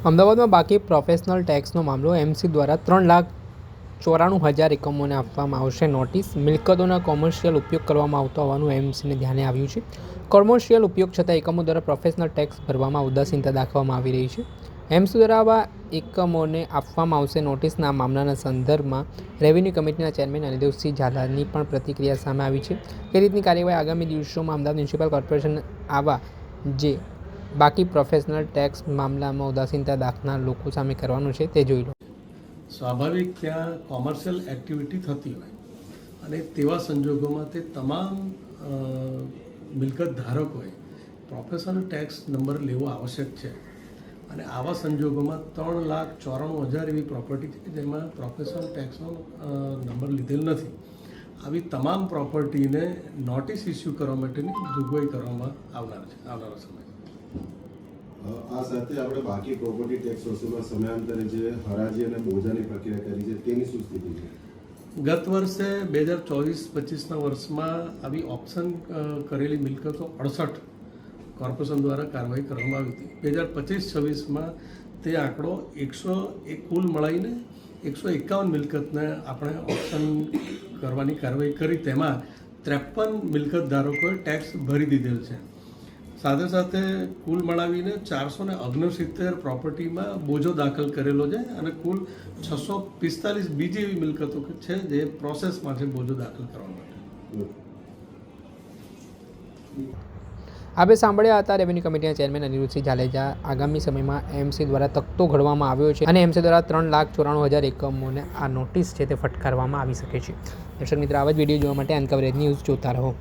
અમદાવાદમાં બાકી પ્રોફેશનલ ટેક્સનો મામલો એમસી દ્વારા ત્રણ લાખ ચોરાણું હજાર એકમોને આપવામાં આવશે નોટિસ મિલકતોના કોમર્શિયલ ઉપયોગ કરવામાં આવતો હોવાનું એમસીને ધ્યાને આવ્યું છે. કોમર્શિયલ ઉપયોગ છતાં એકમો દ્વારા પ્રોફેશનલ ટેક્સ ભરવામાં ઉદાસીનતા દાખવવામાં આવી રહી છે. એમસી દ્વારા આવા એકમોને આપવામાં આવશે નોટિસના મામલાના સંદર્ભમાં રેવન્યુ કમિટીના ચેરમેન અનિદેવસિંહ ઝાલાની પણ પ્રતિક્રિયા સામે આવી છે. તે રીતની કાર્યવાહી આગામી દિવસોમાં અમદાવાદ મ્યુનિસિપલ કોર્પોરેશન આવા જે બાકી પ્રોફેશનલ ટેક્સ મામલામાં ઉદાસીનતા દાખના લોકો સામે કરવાનું છે તે જોઈ લો. સ્વાભાવિક ત્યાં કોમર્શિયલ એક્ટિવિટી થતી હોય. અને તેવા સંજોગોમાં તે તમામ મિલકત ધારકોએ પ્રોફેશનલ ટેક્સ નંબર લેવો આવશ્યક છે. અને આવા સંજોગોમાં ત્રણ લાખ ચોરાણું હજાર એવી પ્રોપર્ટી છે જેમાં પ્રોફેશનલ ટેક્સનો નંબર લીધેલ નથી. આવી તમામ પ્રોપર્ટીને નોટિસ ઇસ્યુ કરવા માટેની જોગવાઈ કરવામાં આવનાર છે આવનારા સમય. અ, આ સાથે આપણે બાકી પ્રોપર્ટી ટેક્સ વસૂલવા સમયાંતરે જે હરાજી અને બોજાની પ્રક્રિયા કરી છે, તેની શું સ્થિતિ છે? ગત વર્ષે બે હજાર ચોવીસ પચીસના વર્ષમાં આવી ઓપ્શન કરેલી મિલકતો અડસઠ કોર્પોરેશન દ્વારા કાર્યવાહી કરવામાં આવી હતી. બે હજાર પચીસ છવ્વીસમાં તે આંકડો એકસો એક કુલ મળીને એકસો એકાવન મિલકતને આપણે ઓપ્શન કરવાની કાર્યવાહી કરી. તેમાં ત્રેપન મિલકત ધારકોએ ટેક્સ ભરી દીધેલ છે. સાથે સાથે કુલ મળાવીને ચારસો ને ઓગણસિત્તેર પ્રોપર્ટીમાં બોજો દાખલ કરેલો છે અને કુલ છસો પિસ્તાલીસ બીજી એવી મિલકતો છે જે પ્રોસેસમાં છે બોજો દાખલ કરવા માટે. આપણે સાંભળ્યા હતા રેવન્યુ કમિટીના ચેરમેન અનિરુદ્ધસિંહ જાડેજા. આગામી સમયમાં એમસી દ્વારા તકતો ઘડવામાં આવ્યો છે અને એમસી દ્વારા ત્રણ લાખ ચોરાણું હજાર એકમોને આ નોટિસ છે તે ફટકારવામાં આવી શકે છે. દર્શક મિત્ર, આવા જ વીડિયો જોવા માટે અનકવરેજ ન્યૂઝ જોતા રહો.